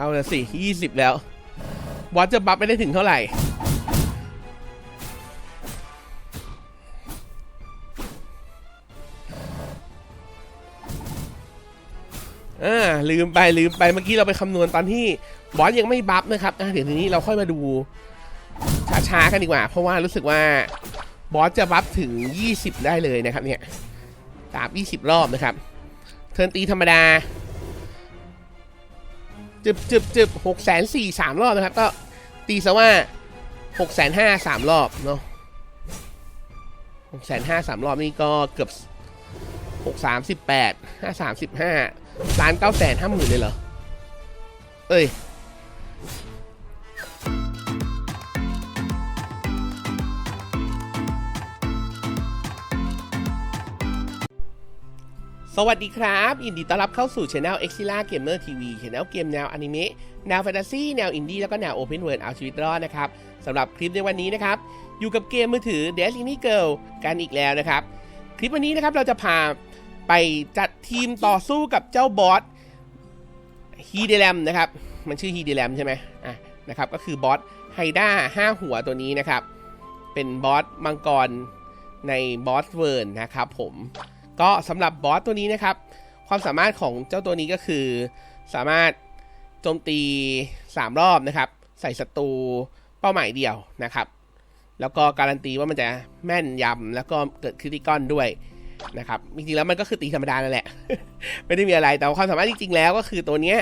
เอาละสิยี่สิบแล้วบอสจะบัฟไม่ได้ถึงเท่าไหร่ อ่า ลืมไปลืมไปเมื่อกี้เราไปคำนวณตอนที่บอสยังไม่บัฟนะครับอะเดี๋ยวทีนี้เราค่อยมาดูช้าๆกันดีกว่า เพราะว่ารู้สึกว่าบอสจะบัฟถึง 20 ได้เลยนะครับเนี่ยตาม20รอบนะครับ เทิร์นตีธรรมดา จึบจึบจึบหกแสนสี่สามรอบนะครับ ก็ตีซะว่าหกแสนห้าสามรอบเนาะหกแสนห้าสามรอบนี่ก็เกือบหกสามสิบแปดห้าสามสิบห้าล้านเก้าแสนห้าหมื่นเลยเหรอ เอ้ย วัสดีครับยินดีต้อนรับเข้าสู่ช anel e x i l a Gamer TV ช anel เกมแนวอนิเมะแนวแฟนตาซีแนวอินดี้แล้วก็แนว Open World เอาชีวิตรอดนะครับสำหรับคลิปในวันนี้นะครับ อยู่กับเกมมือถือ Destiny Girl กันอีกแล้วนะครับ คลิปวันนี้นะครับเราจะพาไปจัดทีมต่อสู้กับเจ้าบอสฮีเด a m นะครับ มันชื่อฮีเด a m ใช่ไหมอะนะครับก็คือบอสไฮด้า5หัวตัวนี้นะครับ เป็นบอสมังกรในบอสเวิร์นนะครับผม ก็สำหรับบอสตัวนี้นะครับ ความสามารถของเจ้าตัวนี้ก็คือ สามารถโจมตี 3 รอบนะครับ ใส่ศัตรูเป้าหมายเดียวนะครับ แล้วก็การันตีว่ามันจะแม่นยำแล้วก็เกิดคริติคอนด้วยนะครับจริงๆแล้วมันก็คือตีธรรมดานั่นแหละ ไม่ได้มีอะไรแต่ความสามารถจริงๆแล้วก็คือตัวนี้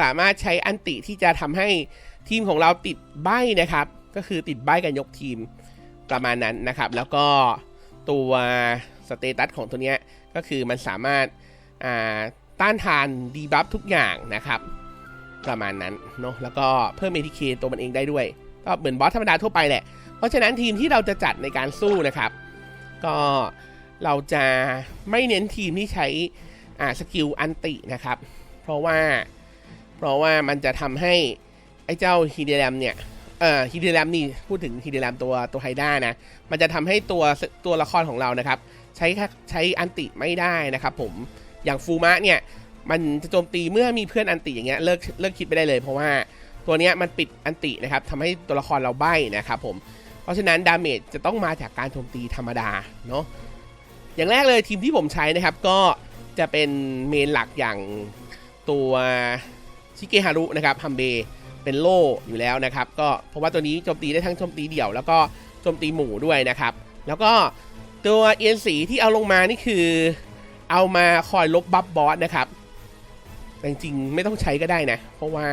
สามารถใช้อันติที่จะทำให้ทีมของเราติดใบนะครับ ก็คือติดใบกันยกทีมประมาณนั้นนะครับ แล้วก็ตัว สเตตัสของตัวเนี้ยก็คือมันสามารถาต้านทานดีบัฟทุกอย่างนะครับ ประมาณนั้นเนาะแล้วก็เพิ่ม ATK ตัวมันเองได้ด้วย ก็เหมือนบอสธรรมดาทั่วไปแหละ เพราะฉะนั้นทีมที่เราจะจัดในการสู้นะครับ ก็เราจะไม่เน้นทีมที่ใช้สกิลอันตินะครับ เพราะว่าเพราะว่ามันจะทำให้ไอ้เจ้าฮีเดแรมเนี่ยเอ่อฮีเดแรมนี่พูดถึงฮีเดแรมตัวตัวไฮด้านะ มันจะทำให้ตัวตัวละครของเรานะครับ ใช้ใช้อันติไม่ได้นะครับผมอย่างฟูมะเนี่ยมันจะโจมตีเมื่อมีเพื่อนอันติอย่างเงี้ยเลิกเลิกคิดไปได้เลย เพราะว่าตัวเนี้ยมันปิดอันตินะครับทำให้ตัวละครเราใบ้นะครับผมเพราะฉะนั้นดาเมจจะต้องมาจากการโจมตีธรรมดาเนาะอย่างแรกเลยทีมที่ผมใช้นะครับก็จะเป็นเมนหลักอย่างตัวชิเกฮารุนะครับฮัมเบเป็นโล่อยู่แล้วนะครับ ก็เพราะว่าตัวนี้โจมตีได้ทั้งโจมตีเดี่ยว แล้วก็โจมตีหมู่ด้วยนะครับ แล้วก็ ตัวเอียนสีที่เอาลงมานี่คือ เอามาคอยลบบัฟบอสนะครับ แต่จริงๆไม่ต้องใช้ก็ได้นะ เพราะว่า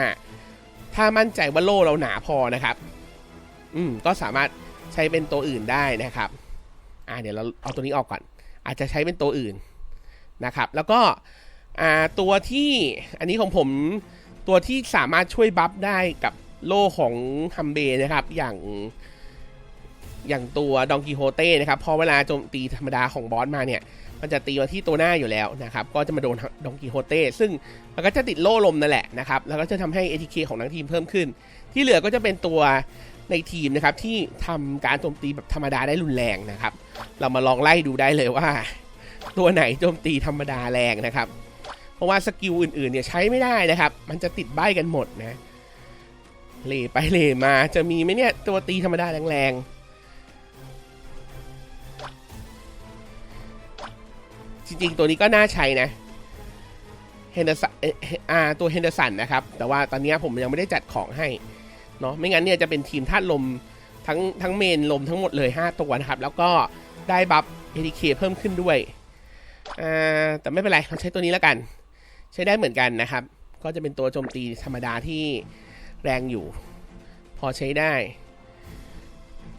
ถ้ามั่นใจว่าโล่เราหนาพอนะครับ อืมก็สามารถใช้เป็นตัวอื่นได้นะครับ อ่าเดี๋ยวเราเอาตัวนี้ออกก่อน อาจจะใช้เป็นตัวอื่นนะครับ แล้วก็อ่าตัวที่อันนี้ของผมตัวที่สามารถช่วยบัฟได้กับโล่ของฮัมเบนะครับ อย่าง อย่างตัวดองกิโฮเต้นะครับพอเวลาโจมตีธรรมดาของบอสมาเนี่ยมันจะตีมาที่ตัวหน้าอยู่แล้วนะครับก็จะมาโดนดองกิโฮเต้ซึ่งมันก็จะติดโล่ลมนั่นแหละนะครับแล้วก็จะทำให้ ATK ของทั้งทีมเพิ่มขึ้น ที่เหลือก็จะเป็นตัวในทีมนะครับที่ทำการโจมตีแบบธรรมดาได้รุนแรงนะครับเรามาลองไล่ดูได้เลยว่า ตัวไหนโจมตีธรรมดาแรงนะครับเพราะว่าสกิลอื่นๆเนี่ยใช้ไม่ได้นะครับมันจะติดใบกันหมดนะเล่ไปเล่มาจะมีไหมเนี่ยตัวตีธรรมดาแรงๆ จริงๆ ตัวนี้ก็น่าใช้นะเฮนเดอร์สันอ่าตัวเฮนเดอร์สันนะครับ แต่ว่าตอนนี้ผมยังไม่ได้จัดของให้เนาะไม่งั้นเนี่ยจะเป็นทีมธาตุลมทั้งทั้งเมนลมทั้งหมดเลย 5 ตัวนะครับ แล้วก็ได้บัฟ ATK เพิ่มขึ้นด้วยอ่าแต่ไม่เป็นไรเราใช้ตัวนี้แล้วกัน ใช้ได้เหมือนกันนะครับ ก็จะเป็นตัวโจมตีธรรมดาที่แรงอยู่ พอใช้ได้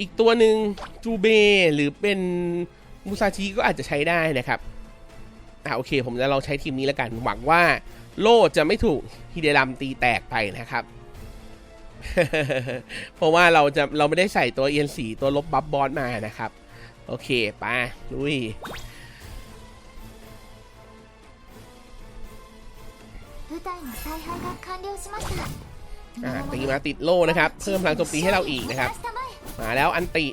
อีกตัวหนึ่งจูเบหรือเป็นมูซาชิก็อาจจะใช้ได้นะครับ อ่าโอเค ผมจะลองใช้ทีมนี้แล้วกัน หวังว่าโล่จะไม่ถูกฮิเดรัมตีแตกไปนะครับ เพราะว่าเราจะเราไม่ได้ใส่ตัวเอียนสีตัวลบบัฟบอสมานะครับ โอเคไปลุยอะตีมาติดโล่นะครับ เพิ่มพลังโจมตีให้เราอีกนะครับ มาแล้วอันติ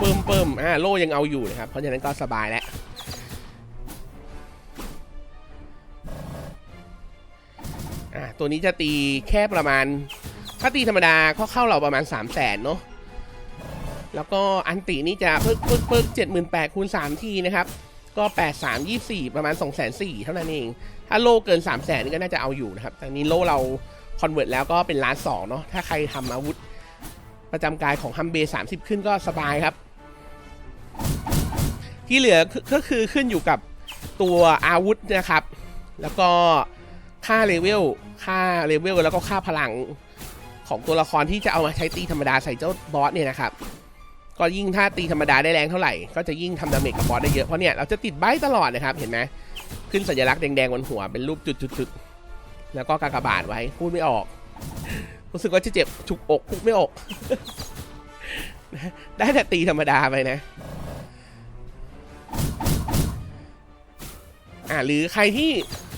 ปึ้มปึ้มปึ้มอ่าโล่ยังเอาอยู่นะครับ เพราะฉะนั้นก็สบายแล้วอะตัวนี้จะตีแค่ประมาณ ถ้าตีธรรมดาก็เข้าเราประมาณ 3 0 0แสนเนาะแล้วก็อันตินี่จะปึ๊กปึ๊กปึ๊กเจ็ดหมื่นแปดคูณสามทีนะครับ ก็แปดสามยี่สี่ประมาณสองแสนสี่เท่านั้นเอง ถ้าโลเกิน3 0 0แสนนี่ก็น่าจะเอาอยู่นะครับแต่นี้โลเราคอนเวิร์ตแล้วก็เป็นล้านสองเนาะ ถ้าใครทำอาวุธประจำกายของฮัมเบย์สามสิบขึ้นก็สบายครับ ที่เหลือก็คือขึ้นอยู่กับตัวอาวุธนะครับ แล้วก็ค่าเลเวล ค่าเลเวลแล้วก็ค่าพลังของตัวละครที่จะเอามาใช้ตีธรรมดาใส่เจ้าบอสเนี่ยนะครับ ก็ยิ่งถ้าตีธรรมดาได้แรงเท่าไหร่ ก็จะยิ่งทำดาเมจกับบอสได้เยอะ เพราะเนี่ยเราจะติดใบตลอดนะครับ เห็นไหมขึ้นสัญลักษณ์แดงๆบนหัวเป็นรูปจุดๆๆแล้วก็กากบาทไว้พูดไม่ออก รู้สึกว่าจะเจ็บฉุกอกพูดไม่ออก ได้แต่ตีธรรมดาไปนะ อ่าหรือใครที่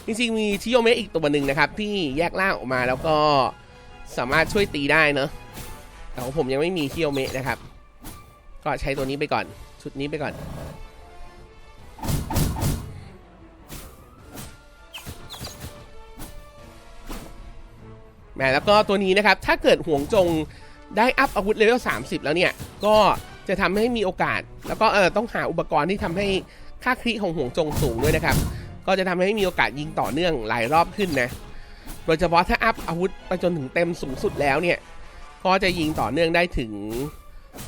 จริงๆมีชิโยเมะอีกตัวหนึ่งนะครับ ที่แยกล่างออกมาแล้วก็สามารถช่วยตีได้เนอะแต่ของผมยังไม่มีชิโยเมะนะครับ ก็ใช้ตัวนี้ไปก่อน ชุดนี้ไปก่อน แหมแล้วก็ตัวนี้นะครับ ถ้าเกิดห่วงจงได้อัพอาวุธเลเวล 30 แล้วเนี่ย ก็จะทำให้มีโอกาส แล้วก็เออต้องหาอุปกรณ์ที่ทำให้ค่าคริของห่วงจงสูงด้วยนะครับ ก็จะทำให้มีโอกาสยิงต่อเนื่องหลายรอบขึ้นนะ โดยเฉพาะถ้าอัพอาวุธไปจนถึงเต็มสูงสุดแล้วเนี่ย ก็จะยิงต่อเนื่องได้ถึง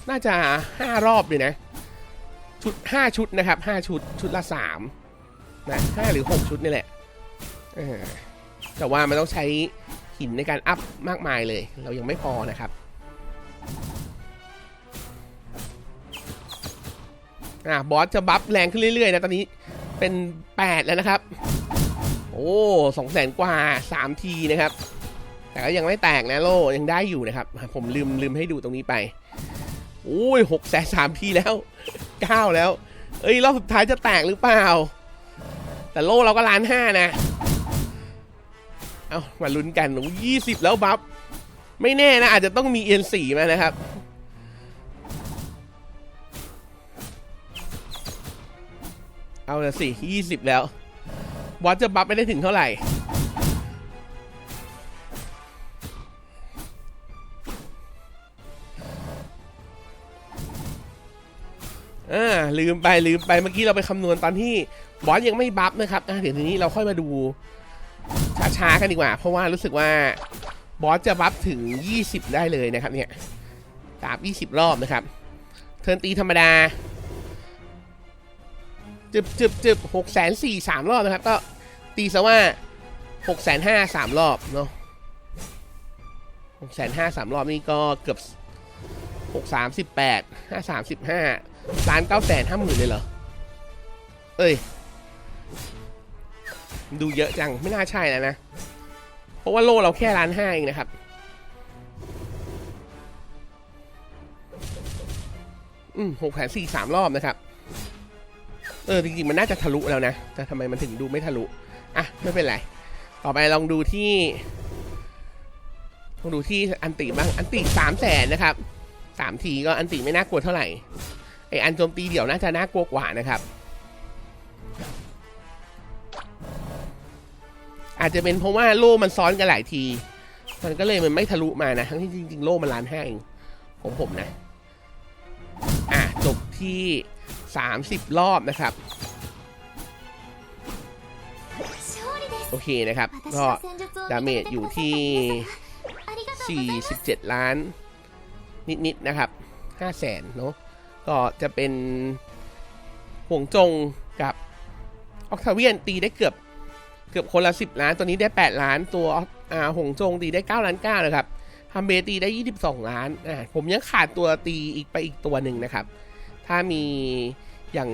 น่าจะ 5 รอบเลยนะ ชุด 5 ชุดนะครับ 5 ชุด ชุดละ3นะ5หรือ 6 ชุดนี่แหละ แต่ว่ามันต้องใช้หินในการอัพมากมายเลย เรายังไม่พอนะครับอ่าบอสจะบัฟแรงขึ้นเรื่อยๆนะตอนนี้ เป็น 8 แล้วนะครับ โอ้สองแสนกว่า 3 ทีนะครับ แต่ก็ยังไม่แตกนะโลยังได้อยู่นะครับ ผมลืมลืมให้ดูตรงนี้ไปโอ้ยหกแสนสามทีแล้วเก้าแล้ว เอ้ยรอบสุดท้ายจะแตกหรือเปล่า แต่โลเราก็ล้านห้านะ เอามาลุ้นกันหนูยี่สิบแล้วบัฟไม่แน่นะ อาจจะต้องมีเอ็นสี่มานะครับ เอาละสิยี่สิบแล้วบอสจะบัฟไม่ได้ถึงเท่าไหร่ อ่า ลืมไปลืมไปเมื่อกี้เราไปคำนวณตอนที่บอสยังไม่บัฟนะครับอะเดี๋ยวทีนี้เราค่อยมาดูช้าๆกันดีกว่า เพราะว่ารู้สึกว่าบอสจะบัฟถึง 20 ได้เลยนะครับเนี่ยตาม20รอบนะครับ เทิร์นตีธรรมดา จึบจึบจึบหกแสนสี่สามรอบนะครับ ก็ตีซะว่าหกแสนห้าสามรอบเนาะหกแสนห้าสามรอบนี่ก็เกือบหกสามสิบแปดห้าสามสิบห้าล้านเก้าแสนห้าหมื่นเลยเหรอ เอ้ย ดูเยอะจังไม่น่าใช่แล้วนะ เพราะว่าโลเราแค่ล้านห้าเองนะครับอืมหกแสนสี่สามรอบนะครับ เออจริงๆมันน่าจะทะลุแล้วนะแต่ทำไมมันถึงดูไม่ทะลุอะไม่เป็นไร ต่อไปลองดูที่ลองดูที่อันติบ้างอันติสามแสนนะครับสามทีก็อันติไม่น่ากลัวเท่าไหร่ไออันโจมตีเดี่ยวน่าจะน่ากลัวกว่านะครับ อาจจะเป็นเพราะว่าโล่มันซ้อนกันหลายที มันก็เลยมันไม่ทะลุมานะทั้งที่จริงๆโล่มันล้านห้าเองของผมนะ อะจบที่ 30 รอบนะครับ โอเคนะครับ ก็ดาเมจอยู่ที่ 47 ล้าน นิดๆนนะครับ 5 0 0แสนเนาะก็จะเป็นห่วงจงกับออกทาเวียนตีได้เกือบเกือบคนละ 10 ล้าน ตัวนี้ได้ 8 ล้าน ตัวอ่าหงจงตีได้ 9 ล้าน9นะครับฮัมเบตีได้ 22 ล้านอ่าผมยังขาดตัวตีอีกไปอีกตัวหนึ่งนะครับ ถ้ามีอย่าง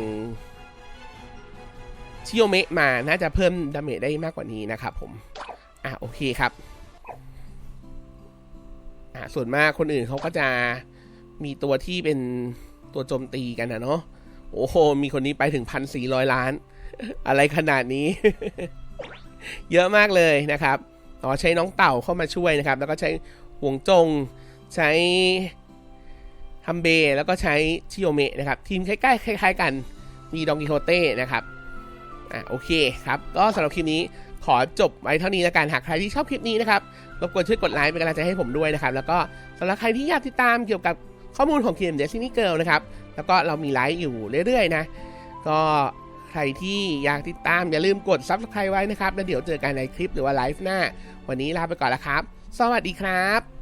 ชิโยเมะมาน่าจะเพิ่มดาเมจได้มากกว่านี้นะครับผม อะโอเคครับ อะส่วนมากคนอื่นเขาก็จะมีตัวที่เป็นตัวโจมตีกันนะเนาะ โอ้โห มีคนนี้ไปถึงพันสี่ร้อยล้าน อะไรขนาดนี้ เยอะมากเลยนะครับ อ๋อใช้น้องเต่าเข้ามาช่วยนะครับ แล้วก็ใช้ห่วงจง ใช้ ฮัมเบแล้วก็ใช้ชิโยเมะนะครับ ทีมใกล้ๆคล้าย ๆ กัน มีดองกิโฮเต้นะครับ อะโอเคครับ ก็สำหรับคลิปนี้ขอจบไว้เท่านี้แล้วกัน หากใครที่ชอบคลิปนี้นะครับ รบกวนช่วยกดไลค์เป็นกำลังใจให้ผมด้วยนะครับ แล้วก็สำหรับใครที่อยากติดตามเกี่ยวกับข้อมูลของเกม Destiny Girl นะครับ แล้วก็เรามีไลฟ์อยู่เรื่อยๆนะ ก็ใครที่อยากติดตามอย่าลืมกด Subscribe ไว้นะครับ แล้วเดี๋ยวเจอกันในคลิปหรือว่าไลฟ์หน้า วันนี้ลาไปก่อนล้วครับ สวัสดีครับ